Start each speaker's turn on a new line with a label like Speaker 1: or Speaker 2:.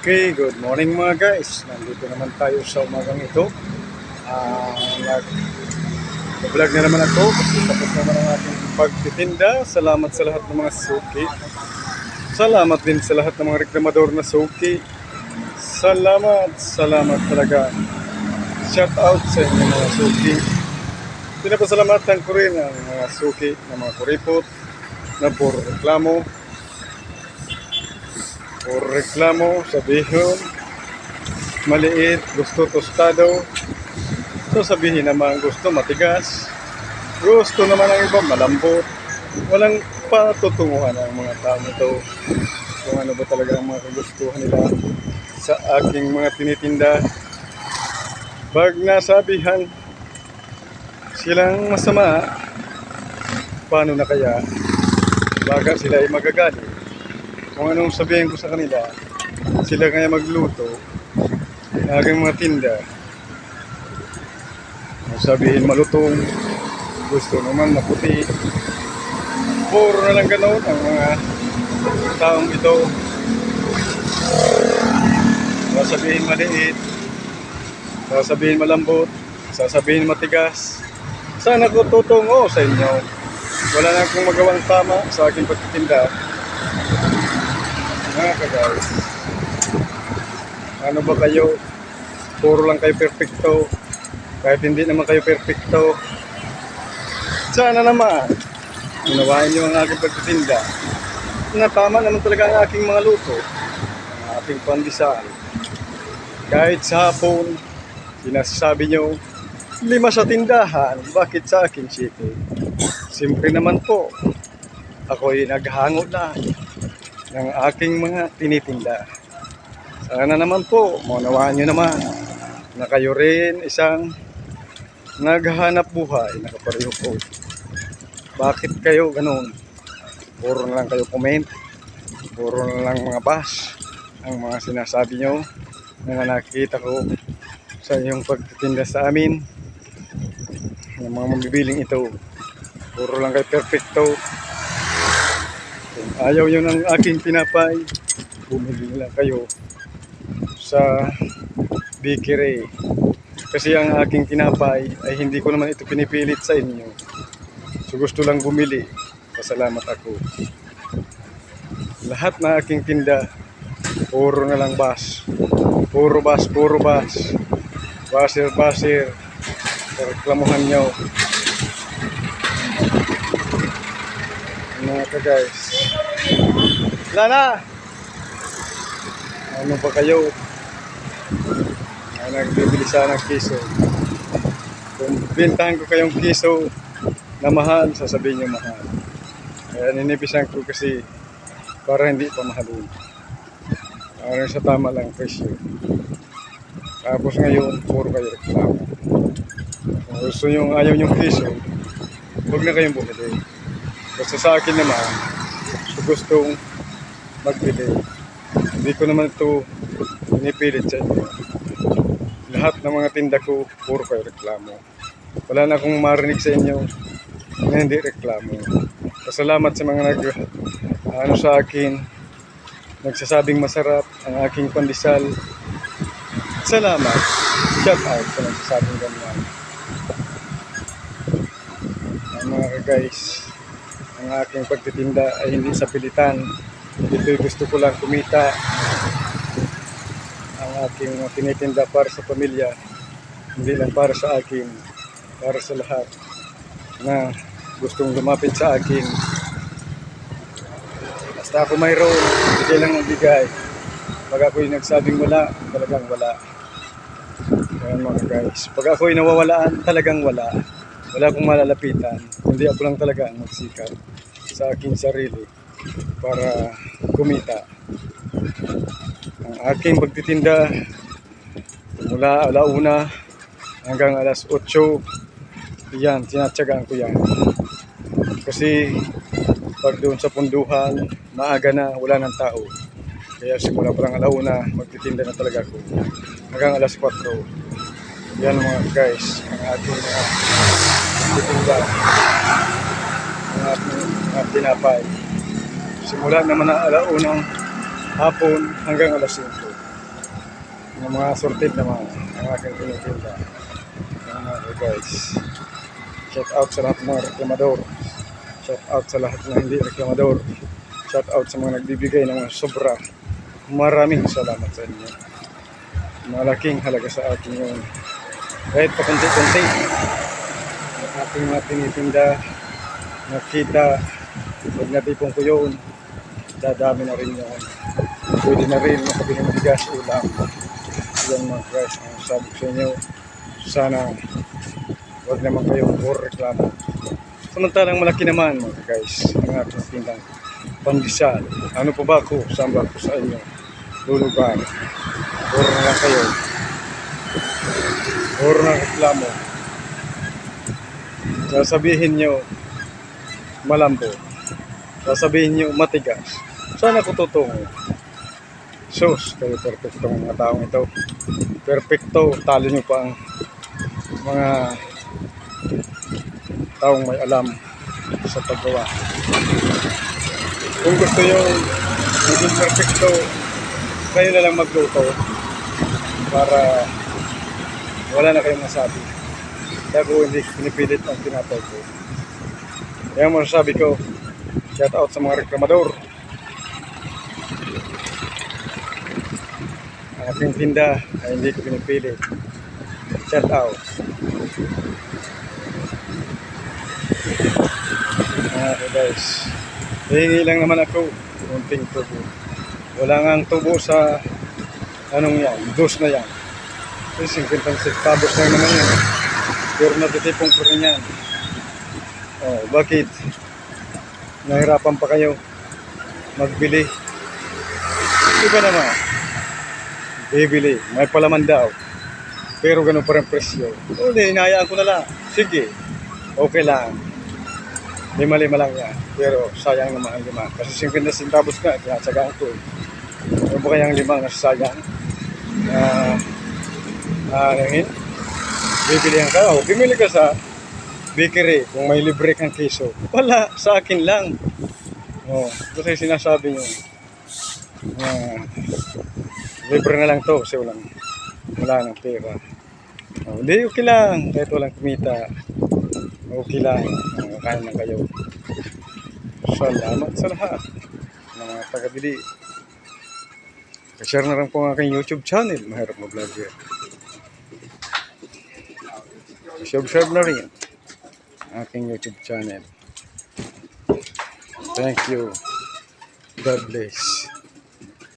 Speaker 1: Okay, good morning mga guys. Nandito naman tayo sa umagang ito. Ah, nag vlog na naman ako tapos naman ang ating pagtitinda. Salamat sa lahat ng mga suki. Salamat din sa lahat ng mga reklamador na suki. Salamat, salamat talaga. Shout out sa inyo mga suki. Pinapasalamatan ko rin ang mga suki ng mga kuripot na puro reklamo o reklamo, sabihin, maliit, gusto tostado, so sabihin naman gusto matigas, gusto naman ang iba malambot, walang patutunguhan ang mga tao ito kung ano ba talaga ang mga kagustuhan nila sa aking mga tinitinda. Pag nasabihan silang masama, paano na kaya? Baga sila ay magagalit kung anong sabihin ko sa kanila, sila kaya magluto ng aking mga tinda. Sabihin malutong, gusto naman maputi. Puro na lang ganoon ang mga taong ito. Sasabihin maliit, sasabihin malambot, sasabihin matigas. Sana ko tutungo sa inyo. Wala na akong magawang tama sa aking pagtitinda mga ka-guys. Ano ba kayo? Puro lang kayo perfecto. Kahit hindi naman kayo perfecto. Sana naman. Unawain niyo ang aking pagtitinda. Na tama naman talaga ang aking mga luto. Ang ating pandesal. Kahit sa hapon, sinasabi niyo, lima sa tindahan, bakit sa akin city? Siyempre naman po, ako'y naghango lang ng aking mga tinitinda. Sana naman po, maunawaan nyo naman na kayo rin isang naghahanap buhay na kapareho ko. Bakit kayo ganun? Puro na lang kayo comment, puro na lang mga bash ang mga sinasabi nyo na nakikita ko sa iyong pagtitinda sa amin ng mga mabibiling ito. Puro lang kayo perfecto, ayaw yun ng aking pinapay, bumili lang kayo sa bakery. Kasi ang aking tinapay ay hindi ko naman ito pinipilit sa inyo. So gusto lang bumili. Pasalamat ako. Lahat na aking tinda, puro na lang bas. Puro bas, puro bas. Basir, basir. Reklamuhan nyo. Mga ka guys. Lana! Ano ba kayo? Ay, nagbibili sana ng kiso. Kung bintahan ko kayong kiso na mahal, sasabihin niyo mahal. Kaya ninipisan ko kasi para hindi pa mahalin. Ano sa tama lang presyo. Tapos ngayon, puro kayo reklamo. Kung gusto nyo, ayaw nyo kiso, huwag na kayong bumili. Basta sa akin naman, gustong magbili, hindi ko naman ito pinipilit sa inyo. Lahat ng mga tinda ko, puro kayo reklamo. Wala na akong marinig sa inyo na hindi reklamo. Pasalamat sa mga nag ano sa akin, nagsasabing masarap ang aking pandesal. Salamat. Shout out sa nagsasabing ganyan. Mga guys, ang aking pagtitinda ay hindi sa pilitan. Ito'y gusto ko lang kumita. Ang aking tinitinda para sa pamilya, hindi lang para sa akin, para sa lahat na gustong lumapit sa akin. Basta ako mayroon, bigay lang ng bigay. Pag ako'y nagsabing wala, talagang wala. Ayan mga guys. Pag ako'y nawawalaan, talagang wala. Wala akong malalapitan. Hindi ako lang talaga ang magsikap sa aking sarili para kumita. Ang aking pagtitinda mula alauna hanggang alas 8 yan, tinatsagaan ko yan. Kasi pag doon sa punduhan, maaga na, wala ng tao. Kaya simula pa lang alauna, magtitinda na talaga ako. Hanggang alas 4. Yan mga guys, ang ating mga titinda. Ang ating mga tinapay. Simula naman ang alaunang hapon hanggang alas 5. ng mga sorted naman ang aking tinitinda. Yan mga guys. Shout out sa lahat ng reklamador. Shout out sa lahat ng hindi reklamador. Shout out sa mga nagbibigay ng mga sobra. Maraming salamat sa inyo. Malaking halaga sa akin yun. Kahit pa konti-konti. Ang ating mga tinitinda, nakita, pag natipong ko yun, dadami na rin yun. Pwede na rin makabili ng bigas, ulam. Yan mga guys, ang sabi ko sa inyo, sana huwag naman kayong puro reklamo. Samantalang malaki naman mga guys, ang ating tindang pandesal. Ano po ba ako? Saan ba sa inyo? Lulugan. Puro na lang kayo. Puro na reklamo. Sasabihin nyo, malambo. Sasabihin nyo, matigas. Saan ako tutungo? Sus, kayo perfecto ang mga taong ito. Perfecto, talo nyo pa ang mga taong may alam sa paggawa. Kung gusto nyo maging perfecto, kayo na lang magluto para wala na kayong masabi. Kaya ko hindi pinipilit ang tinatay ko. Kaya ang masasabi ko, shout out sa mga reklamador. Ang aking tinda ay hindi ko pinipilit. Shout out. Mga guys, hihingi lang naman ako kunting tubo. Wala nga ang tubo sa anong yan, dos na yan. Kasi 50 centavos lang naman yan. Pero natitipong ko rin yan. Oh, bakit? Nahirapan pa kayo magbili. Iba naman. Bibili. May palaman daw. Pero ganun pa rin presyo. O, di, inayaan ko na lang. Sige. Okay lang. Lima-lima lang yan. Pero sayang naman ang lima. Kasi 50 centavos ka, tinatsagaan ko. Ano ba kayang lima na sayang? Ah, ah, ano yun? Bibilihan ka. O, bimili ka sa bakery kung may libre kang keso. Wala, sa akin lang. O, kasi sinasabi nyo. Ah, libre na lang to kasi walang wala nang pera. O, hindi, okay lang. Kahit walang kumita. Okay lang. Uh, kain lang kayo. Salamat sa lahat ng mga taga-bili. share na rin po ang aking YouTube channel, Mahirap mo Vlogger. Subscribe na rin aking YouTube channel. Thank you. God bless.